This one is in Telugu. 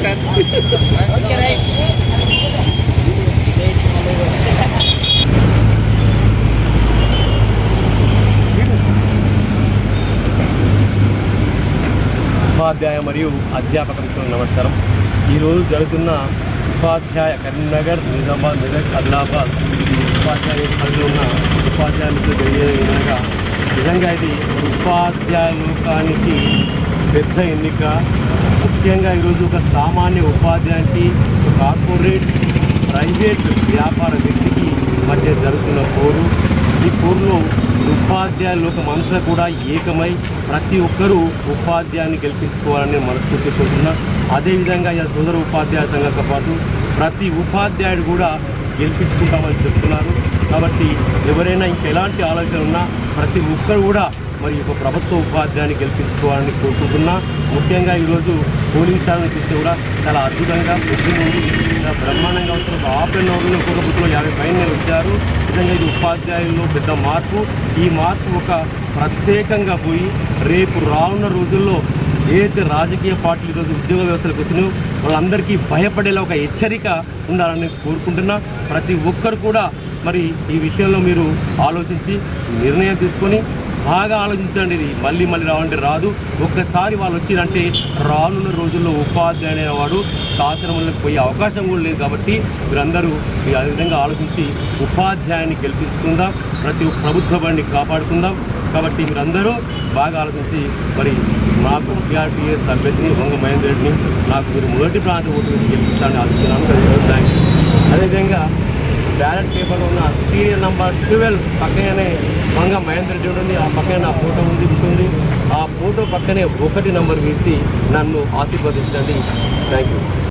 సార్. ఉపాధ్యాయ మరియు అధ్యాపక మిత్రులకు నమస్కారం ఈరోజు జరుగుతున్న ఉపాధ్యాయ కరీంనగర్ నిజామాబాద్ మెదక్ ఆదిలాబాద్ ఉపాధ్యాయ పరిధిలో ఉన్న ఉపాధ్యాయ మిత్రులు తెలియజేయ విధంగా నిజంగా ఇది ఉపాధ్యాయ లోకానికి పెద్ద ఎన్నిక. ముఖ్యంగా ఈరోజు ఒక సామాన్య ఉపాధ్యాయునికి కార్పొరేట్ ప్రైవేట్ వ్యాపార వ్యక్తికి మధ్య జరుగుతున్న పోరు. ఈ పోరులో ఉపాధ్యాయుల ఒక మనసులో కూడా ఏకమై ప్రతి ఒక్కరూ ఉపాధ్యాయుని గెలిపించుకోవాలని మనస్ఫూర్తి కోరుతున్నా. అదేవిధంగా ఈ సోదర ఉపాధ్యాయ సంఘంతో పాటు ప్రతి ఉపాధ్యాయుడు కూడా గెలిపించుకుంటామని చెప్తున్నారు. కాబట్టి ఎవరైనా ఇంకెలాంటి ఆలోచన ఉన్నా ప్రతి ఒక్కరు కూడా మరి ఒక ప్రభుత్వ ఉపాధ్యాయుని గెలిపించుకోవాలని కోరుకుంటున్నా. ముఖ్యంగా ఈరోజు పోలింగ్ స్థానం చూస్తే కూడా చాలా అద్భుతంగా బుద్ధి బ్రహ్మాండంగా వస్తున్న ఒక హాఫ్ అన్ అవర్లో ఒక్కొక్క బుత్తులో యాభై పైన వచ్చారు. నిజంగా ఇది ఉపాధ్యాయుల్లో పెద్ద మార్పు. ఈ మార్పు ఒక ప్రత్యేకంగా పోయి రేపు రానున్న రోజుల్లో ఏదైతే రాజకీయ పార్టీలు ఈరోజు ఉద్యోగ వ్యవస్థలకు వచ్చినాయో వాళ్ళందరికీ భయపడేలా ఒక హెచ్చరిక ఉండాలని కోరుకుంటున్నా. ప్రతి ఒక్కరు కూడా మరి ఈ విషయంలో మీరు ఆలోచించి నిర్ణయం తీసుకొని బాగా ఆలోచించండి ఇది. మళ్ళీ మళ్ళీ రావంటే రాదు. ఒక్కసారి వాళ్ళు వచ్చిందంటే రానున్న రోజుల్లో ఉపాధ్యాయులు అనేవాడు శాసనంలోకి పోయే అవకాశం కూడా లేదు కాబట్టి మీరందరూ ఈ విధంగా ఆలోచించి ఉపాధ్యాయుని గెలిపించుకుందాం. ప్రతి ఒక్క ప్రభుత్వ బండి కాపాడుకుందాం. కాబట్టి మీరందరూ బాగా ఆలోచించి మరి నాకు బీఆర్టీఎస్ అభ్యర్థిని వంగ మహేందర్ రెడ్డిని నాకు మీరు మొదటి ప్రాంత ఓటు గెలిపించాలని ఆశిస్తున్నాను. Thank you. అదేవిధంగా బ్యాలెట్ పేపర్లో ఉన్న సీరియల్ నంబర్ ట్వెల్వ్ పక్కనే మంగ మహేంద్ర చూడండి ఆ పక్కనే నా ఫోటో ఉంది ఉంటుంది. ఆ ఫోటో పక్కనే ఒకటి నంబర్ వేసి నన్ను ఆశీర్వదించండి. Thank you